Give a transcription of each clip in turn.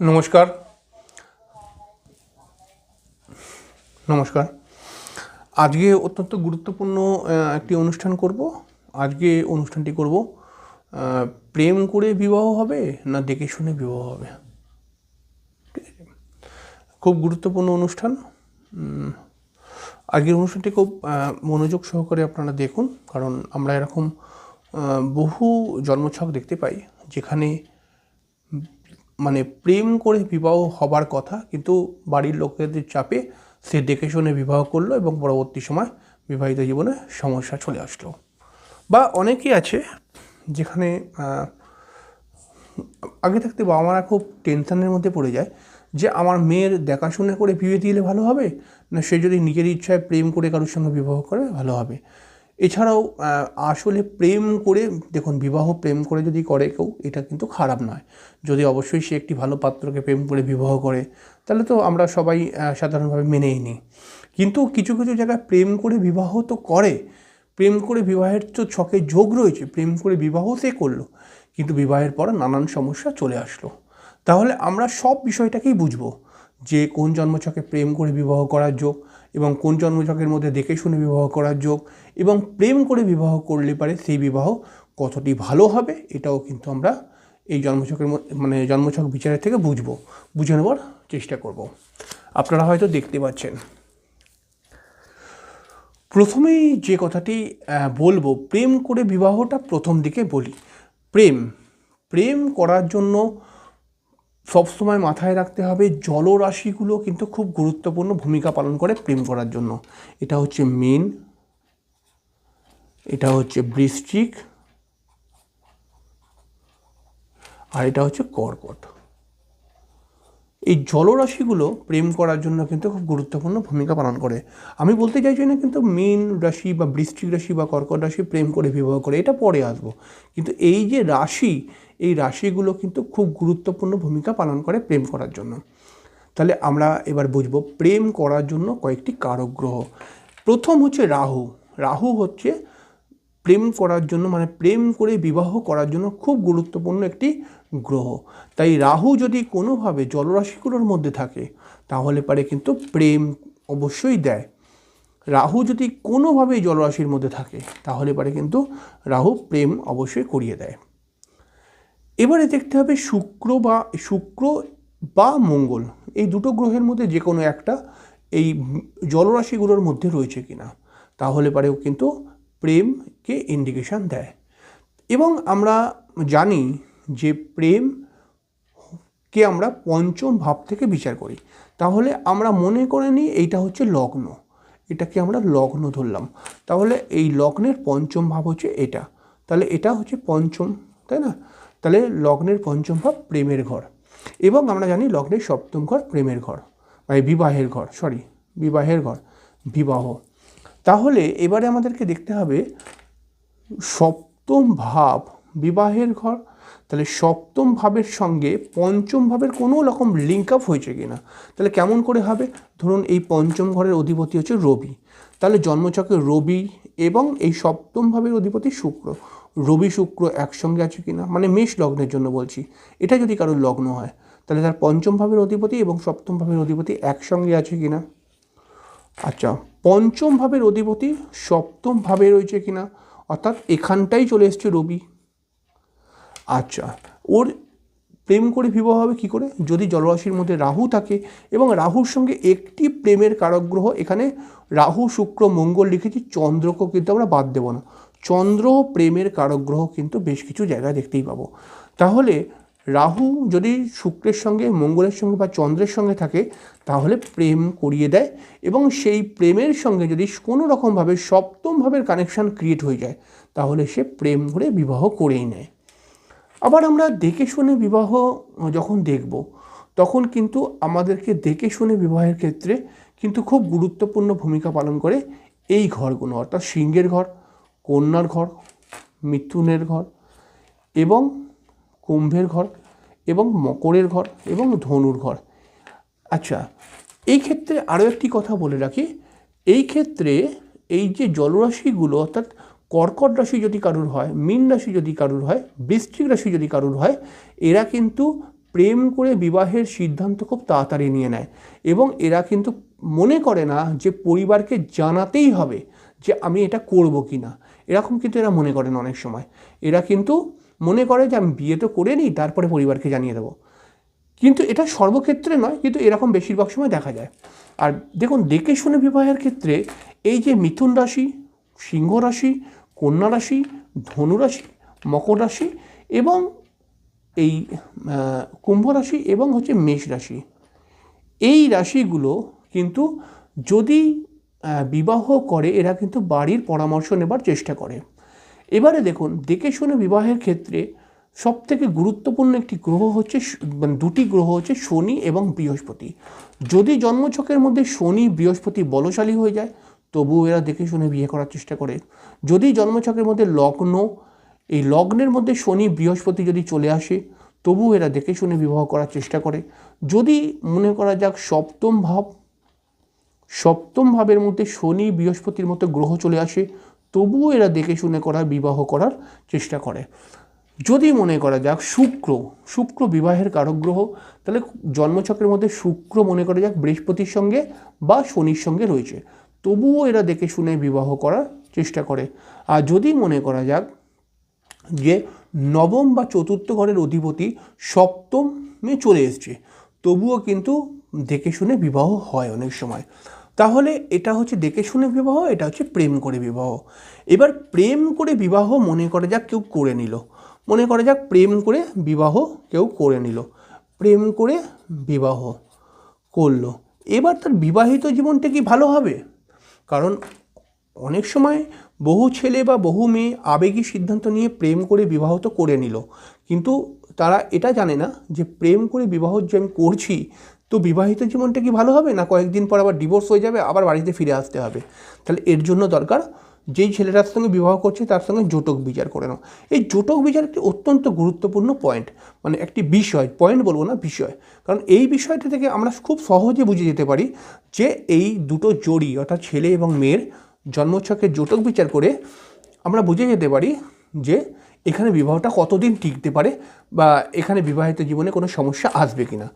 নমস্কার। নমস্কার। আজকে অত্যন্ত গুরুত্বপূর্ণ একটি অনুষ্ঠান করব। আজকে অনুষ্ঠানটি করব প্রেম করে বিবাহ হবে না দেখে শুনে বিবাহ হবে? খুব গুরুত্বপূর্ণ অনুষ্ঠান। আজকের অনুষ্ঠানটি খুব মনোযোগ সহকারে আপনারা দেখুন, কারণ আমরা এরকম বহু জন্মছক দেখতে পাই, যেখানে মানে প্রেম করে বিবাহ হবার কথা, কিন্তু বাড়ির লোকেদের চাপে সে দেখে শুনে বিবাহ করল এবং পরবর্তী সময় বিবাহিত জীবনে সমস্যা চলে আসলো। বা অনেকেই আছে যেখানে আগে থাকতে বাবা মারা খুব টেনশনের মধ্যে পড়ে যায় যে আমার মেয়ের দেখাশোনা করে বিয়ে দিলে ভালো হবে? না সে যদি নিজের ইচ্ছায় প্রেম করে কারোর সঙ্গে বিবাহ করে ভালো হবে? এছাড়াও আসলে প্রেম করে, দেখুন, বিবাহ প্রেম করে যদি করে কেউ, এটা কিন্তু খারাপ নয়। যদি অবশ্যই সে একটি ভালো পাত্রকে প্রেম করে বিবাহ করে, তাহলে তো আমরা সবাই সাধারণভাবে মেনেই নিই। কিন্তু কিছু কিছু জায়গায় প্রেম করে বিবাহ তো করে। প্রেম করে বিবাহের তো ছকে যোগ রয়েছে, প্রেম করে বিবাহ সে করল, কিন্তু বিবাহের পর নানান সমস্যা চলে আসলো। তাহলে আমরা সব বিষয়টাকেই বুঝব, যে কোন জন্মছকে প্রেম করে বিবাহ করার যোগ এবং কোন জন্মছকের মধ্যে দেখে শুনে বিবাহ করার যোগ এবং প্রেম করে বিবাহ করলে পারে সেই বিবাহ কতটি ভালো হবে এটাও কিন্তু আমরা এই জন্মছকের মানে জন্মছক বিচারের থেকে বুঝব। বুঝে নেবার চেষ্টা করব। আপনারা হয়তো দেখতে পাচ্ছেন। প্রথমেই যে কথাটি বলব, প্রেম করে বিবাহটা প্রথম দিকে বলি। প্রেম প্রেম করার জন্য সবসময় মাথায় রাখতে হবে জলরাশিগুলো কিন্তু খুব গুরুত্বপূর্ণ ভূমিকা পালন করে প্রেম করার জন্য। এটা হচ্ছে মেন, এটা হচ্ছে বৃষ্টিক আর এটা হচ্ছে কর্কট। এই জলরাশিগুলো প্রেম করার জন্য কিন্তু খুব গুরুত্বপূর্ণ ভূমিকা পালন করে। আমি বলতে চাইছি না কিন্তু মীন রাশি বা বৃশ্চিক রাশি বা কর্কট রাশি প্রেম করে, বিবাহ করে, এটা পরে আসব। কিন্তু এই যে রাশি, এই রাশিগুলো কিন্তু খুব গুরুত্বপূর্ণ ভূমিকা পালন করে প্রেম করার জন্য। তাহলে আমরা এবার বুঝব প্রেম করার জন্য কয়েকটি কারক গ্রহ। প্রথম হচ্ছে রাহু। রাহু হচ্ছে প্রেম করার জন্য মানে প্রেম করে বিবাহ করার জন্য খুব গুরুত্বপূর্ণ একটি গ্রহ। তাই রাহু যদি কোনোভাবে জলরাশিগুলোর মধ্যে থাকে, তাহলে পারে কিন্তু প্রেম অবশ্যই দেয়। রাহু যদি কোনোভাবে জলরাশির মধ্যে থাকে, তাহলে পারে কিন্তু রাহু প্রেম অবশ্যই করিয়ে দেয়। এবারে দেখতে হবে শুক্র বা শুক্র বা মঙ্গল। এই দুটো গ্রহের মধ্যে যে কোনো একটা এই জলরাশিগুলোর মধ্যে রয়েছে কিনা, তাহলে পারেও কিন্তু প্রেমকে ইন্ডিকেশন দেয়। এবং আমরা জানি যে প্রেম কে আমরা পঞ্চম ভাব থেকে বিচার করি, তাহলে আমরা মনে করে নিই এইটা হচ্ছে লগ্ন। এটাকে আমরা লগ্ন ধরলাম। তাহলে এই লগ্নের পঞ্চম ভাব হচ্ছে এটা। তাহলে এটা হচ্ছে পঞ্চম, তাই না? তাহলে লগ্নের পঞ্চম ভাব প্রেমের ঘর। এবং আমরা জানি লগ্নের সপ্তম ঘর প্রেমের ঘর মানে বিবাহের ঘর সরি বিবাহের ঘর, বিবাহ। তাহলে এবারে আমাদেরকে দেখতে হবে সপ্তম ভাব বিবাহের ঘর তাহলে সপ্তম ভাবের সঙ্গে পঞ্চম ভাবের কোনো রকম লিঙ্ক আপ হয়েছে কিনা? তাহলে কেমন করে হবে? ধরুন এই পঞ্চম ঘরের অধিপতি হচ্ছে রবি। তাহলে জন্মচক্রে রবি এবং এই সপ্তম ভাবের অধিপতি শুক্র। রবি, শুক্র একসঙ্গে আছে কিনা? মানে মেষ লগ্নের জন্য বলছি। এটা যদি কারোর লগ্ন হয়, তাহলে তার পঞ্চম ভাবের অধিপতি এবং সপ্তম ভাবের অধিপতি একসঙ্গে আছে কিনা? আচ্ছা পঞ্চম ভাবের অধিপতি সপ্তম ভাবে রয়েছে কিনা? অর্থাৎ এখানটাই চলে এসছে রবি। আচ্ছা ওর প্রেম করে বিবাহ হবে কী করে? যদি জলরাশির মধ্যে রাহু থাকে এবং রাহুর সঙ্গে একটি প্রেমের কারক গ্রহ এখানে রাহু, শুক্র, মঙ্গল লিখেছি চন্দ্রকেও কিন্তু আমরা বাদ দেবো না। চন্দ্র প্রেমের কারক গ্রহ কিন্তু বেশ কিছু জায়গায় দেখতেই পাবো। তাহলে রাহু যদি শুক্রের সঙ্গে, মঙ্গলের সঙ্গে বা চন্দ্রের সঙ্গে থাকে, তাহলে প্রেম করিয়ে দেয় এবং সেই প্রেমের সঙ্গে যদি কোনো রকমভাবে সপ্তম ভাবের কানেকশান ক্রিয়েট হয়ে যায়, তাহলে সে প্রেম করে বিবাহ করেই নেয়। আবার আমরা দেখে শুনে বিবাহ যখন দেখব, তখন কিন্তু আমাদেরকে দেখে শুনে বিবাহের ক্ষেত্রে কিন্তু খুব গুরুত্বপূর্ণ ভূমিকা পালন করে এই ঘরগুলো, অর্থাৎ সিংহের ঘর, কন্যার ঘর, মিথুনের ঘর এবং কুম্ভের ঘর এবং মকরের ঘর এবং ধনুর ঘর। আচ্ছা এই ক্ষেত্রে আরও একটি কথা বলে রাখি। এই ক্ষেত্রে এই যে জলরাশিগুলো, অর্থাৎ কর্কট রাশি যদি কারুর হয়, মীন রাশি যদি কারুর হয়, বৃশ্চিক রাশি যদি কারুর হয়, এরা কিন্তু প্রেম করে বিবাহের সিদ্ধান্ত খুব তাড়াতাড়ি নিয়ে নেয় এবং এরা কিন্তু মনে করে না যে পরিবারকে জানাতেই হবে যে আমি এটা করব কি না এরকম কিন্তু এরা মনে করেন অনেক সময়। এরা কিন্তু মনে করে যে আমি বিয়ে তো করে নিই, তারপরে পরিবারকে জানিয়ে দেবো। কিন্তু এটা সর্বক্ষেত্রে নয়, কিন্তু এরকম বেশিরভাগ সময় দেখা যায়। আর দেখুন, দেখে শুনে বিবাহের ক্ষেত্রে এই যে মিথুন রাশি সিংহ রাশি, কন্যা রাশি, ধনু রাশি, মকর রাশি এবং এই কুম্ভ রাশি এবং হচ্ছে মেষ রাশি। এই রাশিগুলো কিন্তু যদি বিবাহ করে এরা কিন্তু বাড়ির পরামর্শ নেবার চেষ্টা করে। এবারে দেখুন, দেখে শুনে বিবাহের ক্ষেত্রে সব থেকে গুরুত্বপূর্ণ একটি গ্রহ হচ্ছে মানে দুটি গ্রহ হচ্ছে শনি এবং বৃহস্পতি। যদি জন্মছকের মধ্যে শনি, বৃহস্পতি বলশালী হয়ে যায় তবুও এরা দেখে শুনে বিয়ে করার চেষ্টা করে। যদি জন্মছকের মধ্যে লগ্ন, এই লগ্নের মধ্যে শনি বৃহস্পতি যদি চলে আসে, তবুও এরা দেখে শুনে বিবাহ করার চেষ্টা করে। যদি মনে করা যাক সপ্তম ভাব, সপ্তম ভাবের মধ্যে শনি বৃহস্পতির মতো গ্রহ চলে আসে, তবুও এরা দেখে শুনে করা, বিবাহ করার চেষ্টা করে। যদি মনে করা যাক শুক্র শুক্র বিবাহের কারক গ্রহ, তাহলে জন্মচক্রের মধ্যে শুক্র মনে করা যাক বৃহস্পতির সঙ্গে বা শনির সঙ্গে রয়েছে। তবুও এরা দেখে শুনে বিবাহ করার চেষ্টা করে। আর যদি মনে করা যাক যে নবম বা চতুর্থ ঘরের অধিপতি সপ্তমে চলে এসছে, তবুও কিন্তু দেখে শুনে বিবাহ হয় অনেক সময়। তাহলে এটা হচ্ছে দেখে শুনে বিবাহ, এটা হচ্ছে প্রেম করে বিবাহ। এবার প্রেম করে বিবাহ মনে করে যাক কেউ করে নিল। মনে করে যাক প্রেম করে বিবাহ কেউ করে নিল। প্রেম করে বিবাহ করল। এবার তার বিবাহিত জীবনটা কি ভালো হবে? কারণ অনেক সময় বহু ছেলে বা বহু মেয়ে আবেগী সিদ্ধান্ত নিয়ে প্রেম করে বিবাহ তো করে নিল। কিন্তু তারা এটা জানে না যে প্রেম করে বিবাহ যে আমি করছি, তো বিবাহিত জীবনটা কি ভালো হবে? না কয়েকদিন পর আবার ডিভোর্স হয়ে যাবে, আবার বাড়িতে ফিরে আসতে হবে। তাহলে এর জন্য দরকার যেই ছেলেটার সঙ্গে বিবাহ করছে, তার সঙ্গে জোটক বিচার করে নাও। এই জোটক বিচার একটি অত্যন্ত গুরুত্বপূর্ণ পয়েন্ট মানে একটি বিষয় পয়েন্ট বলব না, বিষয়। কারণ এই বিষয়টা থেকে আমরা খুব সহজে বুঝে যেতে পারি যে এই দুটো জড়ি, অর্থাৎ ছেলে এবং মেয়ের জন্মছকে জোটক বিচার করে আমরা বুঝে যেতে পারি যে এখানে বিবাহটা কতদিন টিকতে পারে বা এখানে বিবাহিত জীবনে কোনো সমস্যা আসবে কিনা।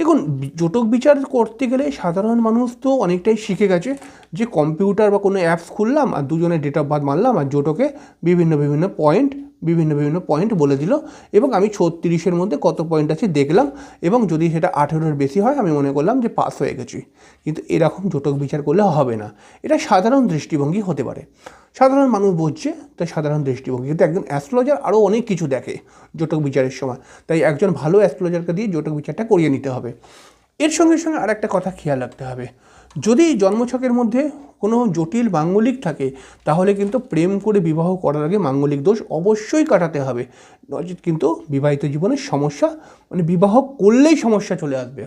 দেখুন, জটক বিচার করতে গেলে সাধারণ মানুষ তো অনেকটাই শিখে গেছে যে কম্পিউটার বা কোনো অ্যাপস খুললাম আর দুজনে ডেট অফ বার্থ মারলাম আর জোটকে বিভিন্ন বিভিন্ন পয়েন্ট বিভিন্ন বিভিন্ন পয়েন্ট বলে দিল। এবং আমি ছত্রিশের মধ্যে কত পয়েন্ট আছে দেখলাম। এবং যদি সেটা আঠেরোর বেশি হয়, আমি মনে করলাম যে পাস হয়ে গেছি। কিন্তু এরকম জোটক বিচার করলে হবে না। এটা সাধারণ দৃষ্টিভঙ্গি হতে পারে। সাধারণ মানুষ বুঝছে, তাই সাধারণ দৃষ্টিভঙ্গি। কিন্তু একজন অ্যাস্ট্রোলজার আরও অনেক কিছু দেখে জোটক বিচারের সময়। তাই একজন ভালো অ্যাস্ট্রোলজারকে দিয়ে জোটক বিচারটা করিয়ে নিতে হবে। এর সঙ্গে সঙ্গে আর একটা কথা খেয়াল রাখতে হবে। যদি জন্মছকের মধ্যে কোনো জটিল মাঙ্গলিক থাকে, তাহলে কিন্তু প্রেম করে বিবাহ করার আগে মাঙ্গলিক দোষ অবশ্যই কাটাতে হবে। নচেত কিন্তু বিবাহিত জীবনের সমস্যা মানে বিবাহ করলেই সমস্যা চলে আসবে।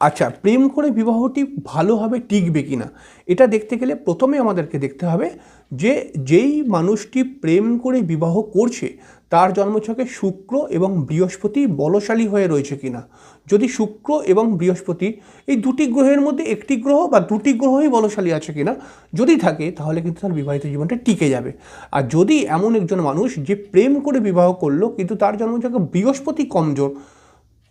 আচ্ছা প্রেম করে বিবাহটি ভালোভাবে টিকবে কি না? এটা দেখতে গেলে প্রথমে আমাদেরকে দেখতে হবে যে, যেই মানুষটি প্রেম করে বিবাহ করছে তার জন্মছকে শুক্র এবং বৃহস্পতি বলশালী হয়ে রয়েছে কিনা? যদি শুক্র এবং বৃহস্পতি এই দুটি গ্রহের মধ্যে একটি গ্রহ বা দুটি গ্রহই বলশালী আছে কিনা, যদি থাকে, তাহলে কিন্তু তার বিবাহিত জীবনটা টিকে যাবে। আর যদি এমন একজন মানুষ যে প্রেম করে বিবাহ করল, কিন্তু তার জন্মছকে বৃহস্পতি কমজোর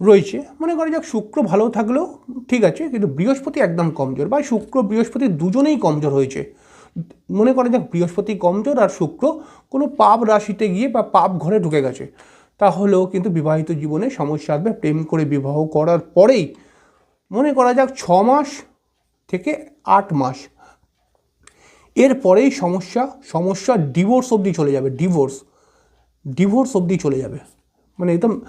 রয়েছে, মনে করা যাক শুক্র ভালো থাকলেও ঠিক আছে, কিন্তু বৃহস্পতি একদম কমজোর বা শুক্র বৃহস্পতি দুজনেই কমজোর হয়েছে। মনে করা যাক বৃহস্পতি কমজোর আর শুক্র কোনো পাপ রাশিতে গিয়ে বা পাপ ঘরে ঢুকে গেছে। তাহলেও কিন্তু বিবাহিত জীবনে সমস্যা আসবে, প্রেম করে বিবাহ করার পরেই। মনে করা যাক, ছ মাস থেকে আট মাস। এরপরেই সমস্যা সমস্যা ডিভোর্স অবধি চলে যাবে, ডিভোর্স ডিভোর্স অবধি চলে যাবে। মানে একদম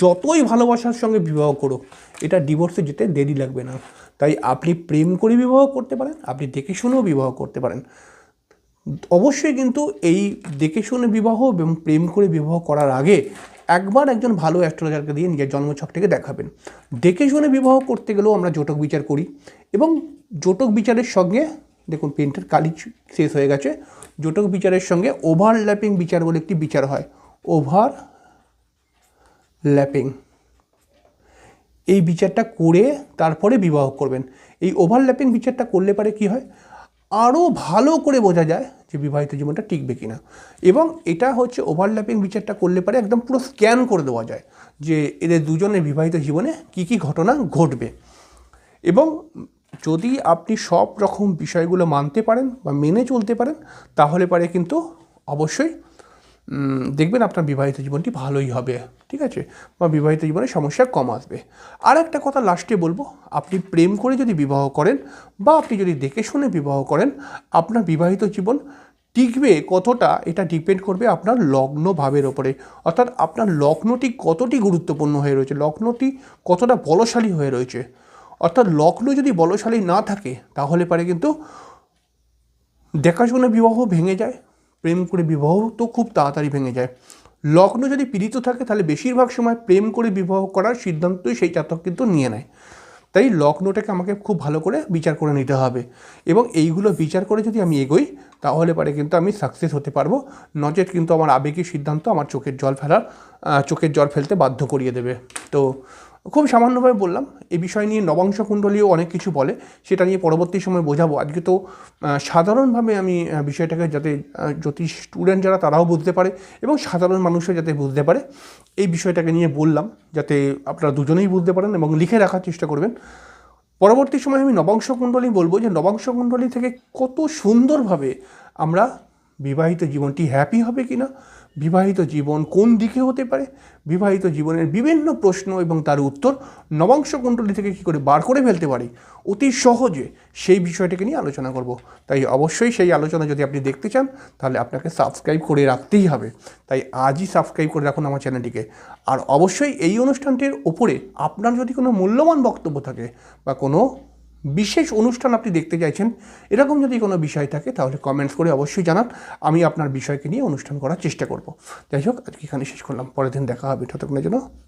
যতই ভালোবাসার সঙ্গে বিবাহ করুক, এটা ডিভোর্সে যেতে দেরি লাগবে না। তাই আপনি প্রেম করে বিবাহ করতে পারেন, আপনি দেখে শুনেও বিবাহ করতে পারেন। অবশ্যই কিন্তু এই দেখে শুনে বিবাহ এবং প্রেম করে বিবাহ করার আগে একবার একজন ভালো অ্যাস্ট্রোলজারকে দিয়ে নিজের জন্মছকটাকে দেখাবেন। দেখে শুনে বিবাহ করতে গেলেও আমরা জোটক বিচার করি এবং জোটক বিচারের সঙ্গে, দেখুন পেন্টের কালি শেষ হয়ে গেছে, জোটক বিচারের সঙ্গে ওভারল্যাপিং বিচার বলে একটি বিচার হয়। ওভার ল্যাপিং এই বিচারটা করে তারপরে বিবাহ করবেন। এই ওভারল্যাপিং বিচারটা করলে পারে কি হয়? আরও ভালো করে বোঝা যায় যে বিবাহিত জীবনটা টিকবে কিনা। এবং এটা হচ্ছে ওভারল্যাপিং বিচারটা করলে পারে একদম পুরো স্ক্যান করে দেওয়া যায় যে এদের দুজনের বিবাহিত জীবনে কী কী ঘটনা ঘটবে। এবং যদি আপনি সব রকম বিষয়গুলো মানতে পারেন বা মেনে চলতে পারেন, তাহলে পারে কিন্তু অবশ্যই দেখবেন আপনার বিবাহিত জীবনটি ভালোই হবে, ঠিক আছে? বা বিবাহিত জীবনে সমস্যা কম আসবে। আর একটা কথা লাস্টে বলব, আপনি প্রেম করে যদি বিবাহ করেন বা আপনি যদি দেখে শুনে বিবাহ করেন, আপনার বিবাহিত জীবন টিকবে কতটা এটা ডিপেন্ড করবে আপনার লগ্ন ভাবের ওপরে। অর্থাৎ আপনার লগ্নটি কতটি গুরুত্বপূর্ণ হয়ে রয়েছে, লগ্নটি কতটা বলশালী হয়ে রয়েছে। অর্থাৎ লগ্ন যদি বলশালী না থাকে, তাহলে পারে কিন্তু দেখাশোনা বিবাহ ভেঙে যায় প্রেম করে বিবাহ তো খুব তাড়াতাড়ি ভেঙে যায়। লগ্ন যদি পীড়িত থাকে, তাহলে বেশিরভাগ সময় প্রেম করে বিবাহ করার সিদ্ধান্তই সেই জাতক কিন্তু নিয়ে নেয়। তাই লগ্নটাকে আমাকে খুব ভালো করে বিচার করে নিতে হবে এবং এইগুলো বিচার করে যদি আমি এগোই, তাহলে পারে কিন্তু আমি সাকসেস হতে পারব। নচেত কিন্তু আমার আবেগী সিদ্ধান্ত আমার চোখের জল ফেলার চোখের জল ফেলতে বাধ্য করিয়ে দেবে। তো খুব সামান্যভাবে বললাম, এই বিষয় নিয়ে নবাংশ কুণ্ডলীও অনেক কিছু বলে, সেটা নিয়ে পরবর্তী সময় বোঝাবো। আজকে তো সাধারণভাবে আমি বিষয়টাকে যাতে জ্যোতিষ স্টুডেন্ট যারা তারাও বুঝতে পারে এবং সাধারণ মানুষও যাতে বুঝতে পারে, এই বিষয়টাকে নিয়ে বললাম, যাতে আপনারা দুজনেই বুঝতে পারেন এবং লিখে রাখার চেষ্টা করবেন। পরবর্তী সময় আমি নবাংশ কুণ্ডলী বলব যে নবাংশ কুণ্ডলী থেকে কত সুন্দরভাবে আমরা বিবাহিত জীবনটি হ্যাপি হবে কি না বিবাহিত জীবন কোন দিকে হতে পারে? বিবাহিত জীবনের বিভিন্ন প্রশ্ন এবং তার উত্তর নবাংশ কুণ্ডলী থেকে কী করে বার করে ফেলতে পারি? অতি সহজে সেই বিষয়টাকে নিয়ে আলোচনা করব। তাই অবশ্যই সেই আলোচনা যদি আপনি দেখতে চান, তাহলে আপনাকে সাবস্ক্রাইব করে রাখতেই হবে। তাই আজই সাবস্ক্রাইব করে রাখুন আমার চ্যানেলটিকে। আর অবশ্যই এই অনুষ্ঠানটির ওপরে আপনার যদি কোনো মূল্যবান বক্তব্য থাকে বা কোনো বিশেষ অনুষ্ঠান আপনি দেখতে চাইছেন, এরকম যদি কোনো বিষয় থাকে তাহলে কমেন্টস করে অবশ্যই জানান, আমি আপনার বিষয়কে নিয়ে অনুষ্ঠান করার চেষ্টা করব। যাই হোক, আজকে এখানে শেষ করলাম। পরের দিন দেখা হবে। ততক্ষণের জন্য